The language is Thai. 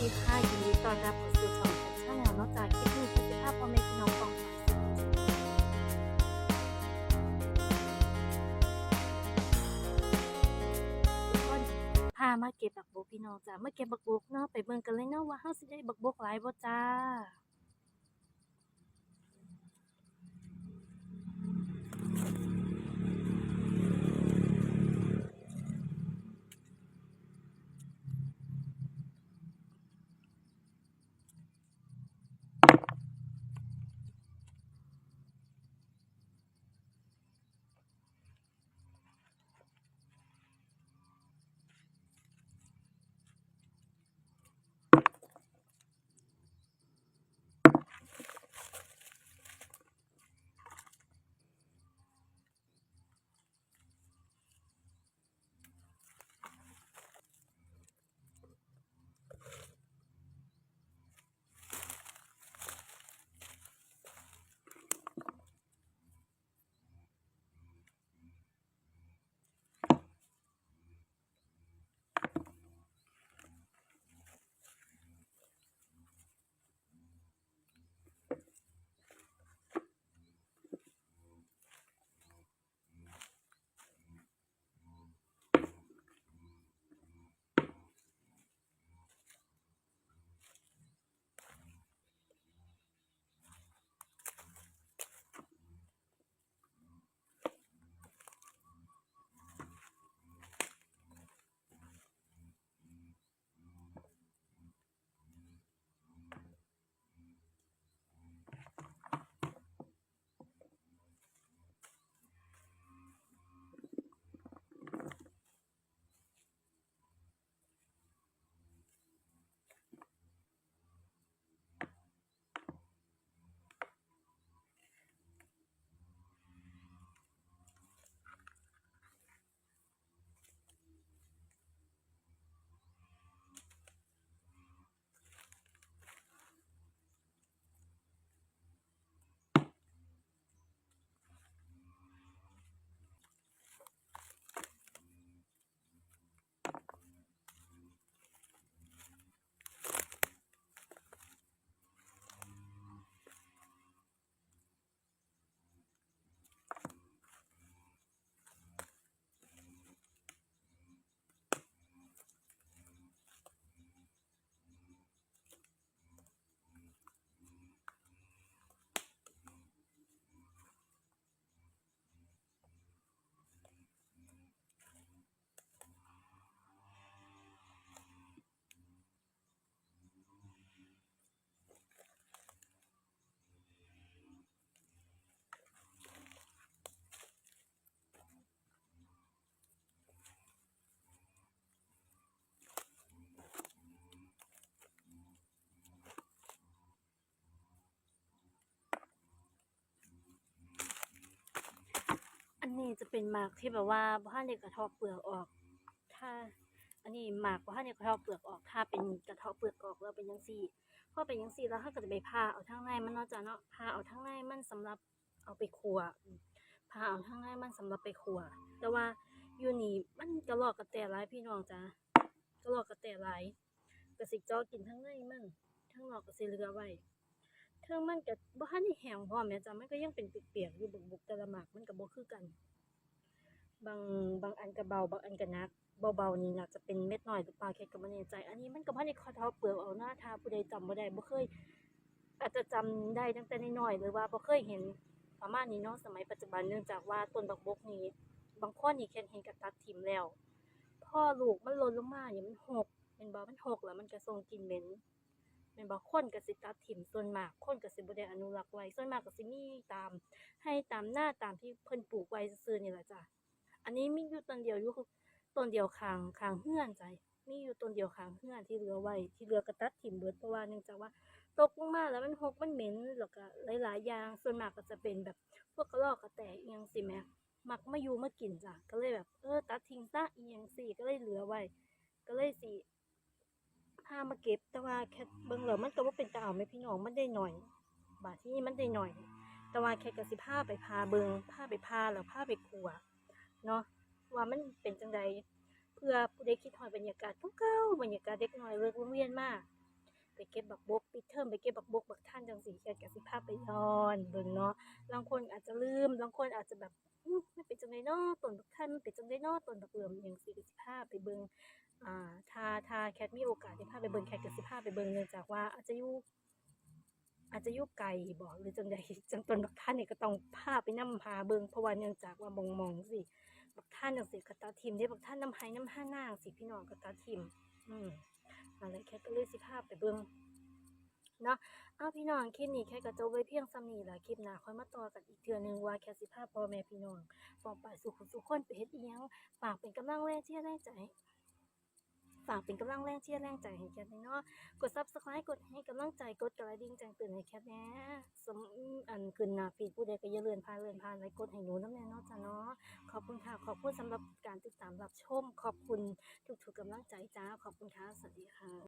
ดีค่ะยินดีต้อนรับข้าสู่ช่องแคปชั่นแนวนอกจากคลิปนี้คือภาพพ่อแม่พี่น้องฟองทุกคนพามาเก็บบักบกพี่น้องจ้ามาเก็บบักบกเนาะไปเบิ่งกันเลยเนาะว่าเฮาสิได้บักบกหลายบ่จ้า นนี้จะเป็นหมากที่แบบว่าบ่ทันได้กระทาะเปลือกออก ถ้า อันนี้หมากบ่ทันได้กระทาะเปลือกออก ถ้าเป็นกระทาะเปลือกออกแล้วเป็นจังซี่พอเป็นจังซี่แล้วเราก็จะไปผ่าเอาทางในมันนาะจ้ะเนาะผ่าเอาทางในมันสำหรับเอาไปคั่วอืมผ่าเอาทางในมันสำหรับไปคั่วแต่ว่าอยู่นี่มันกระรอกกระแตหลายพี่น้องจ้ะกระรอกกระแตหลายก็สิเจาะกินทางในมันทางนอกก็สิเหลือไว้ ทิงมันก็บ่ทันได้แห้งพร้อมแหมจ้ะมันก็ยังเป็นเปียกๆอยู่บุกๆแต่ละหมากมันก็บ่คือกัน บางบางอันก็เบาบางอันก็หนักเบาๆนี่น่าจะเป็นเม็ดน้อยหรือเปล่าแค่ก็บ่แน่ใจ อันนี้มันก็บ่ได้เขาเทาเปลือกเอาหน้าถ้าผู้ใดจำบ่ได้บ่เคย อาจจะจำได้ตั้งแต่น้อยๆหรือว่าบ่เคยเห็นประมาณนี้เนาะสมัยปัจจุบันเนื่องจากว่าต้นบักบกนี่บางคนนี่แค่เห็นก็ตัดทิมแล้วพ่อลูกมันหล่นลงมาเนี่ยมันหกแม่นบ่มันหกแล้วมันก็ส่งกลิ่นเหม็น แม่นบ่คนก็สิตัดทิ่มส่วนมากคนก็สิบ่ได้อนุรักษ์ไว้ส่วนมากก็สิมีตาม ให้ตามหน้าตามที่เพิ่นปลูกไว้ซื่อๆนี่แหละจ้ะอันนี้มีอยู่ต้นเดียวอยู่ต้นเดียวขางขางเฮือนจ้ะมีอยู่ต้นเดียวขางเฮือนที่เหลือไว้ที่เหลือก็ตัดถิ่มเบิดเพราะว่าเนื่องจากว่าตกลงมาแล้วมันหกมันเหม็นแล้วก็หลายๆอย่างส่วนมากก็จะเป็นแบบพวกกระรอกกระแตเอียงสิแหมมักมาอยู่มากินจ้ะก็เลยแบบเออตัดทิ้งซะเอียงสิก็เลยเหลือไว้ ก็เลยสิ พามาเก็บ แต่ว่าแค่เบิ่งแล้วมันก็บ่าเป็นตาเอาแม่พี่น้องมันได้หน่อย บาดที่นี่มันได้หน่อย แต่ว่าแค่ก็สิพาไปพาเบิงพาไปพาแล้วพาไปขัวเนาะว่ามันเป็นจังใดเพื่อผู้ใดคิดฮอดบรรยากาศเก่าบรรยากาศเด็กน้อยเลิกโรงเรียนมากไปเก็บบักบกปิดเทอมไปเก็บบักบกบักท่านจังสีแคทกับสิภาพไปย้อนเบิ่งเนาะบางคนอาจจะลืมบางคนอาจจะแบบอื้อมันเป็นจังไดนาะต้นบักท่านมันเป็นจังไดนาะต้นบักเหลือมอย่างสิก็สิพาไปเบิ่ง อ่าถ้าถ้าแคทมีโอกาสได้พาไปเบิ่งแคทก็สิพาไปเบิ่งเนื่องจากว่าอาจจะอยู่อาจจะอยู่ไกลบ่หรือจังใดจังตนบักท่านนี่ก็ต้องพาไปนำพาเบิ่งเพราะว่าเนื่องจากว่ามองมองสิบักท่านจังซี่ก็ตัดทิ่มได้บักท่านน้ำไห้น้ำห้านางสิพี่น้องก็ตัดทิ่มอืมอะไรแค่ก็เลยสิพาไปเบิ่งเนาะเอาพี่น้องคลิปนี้แค่ก็จไว้เพียงซ้ำนี้ละคลิปหน้าค่อยมาต่อกันอีกเทื่อนึงว่าแค่สิพาพ่อแม่พี่น้องฟองไปสู่คนสู่คนไปเฮ็ดอีหยังฝากเป็นกำลังแรงเชียร์แรงใจ ฝากเป็นกำลังแรงเชียร์แรงใจให้แคทเนาะกด subscribe กดให้กำลังใจกดกระดิ่งแจ้งเตือนให้แคทแน่สมอันขึ้นหน้าฟีดผู้ใดก็อย่าเลื่อนผ่านเลื่อนผ่านไลค์กดให้หนูน้ำแน่เนอนจ้ะเนาะขอบคุณค่ะขอบคุณสำหรับการติดตามรับชม ขอบคุณทุกๆกำลังใจจ้าขอบคุณค่ะสวัสดีค่ะ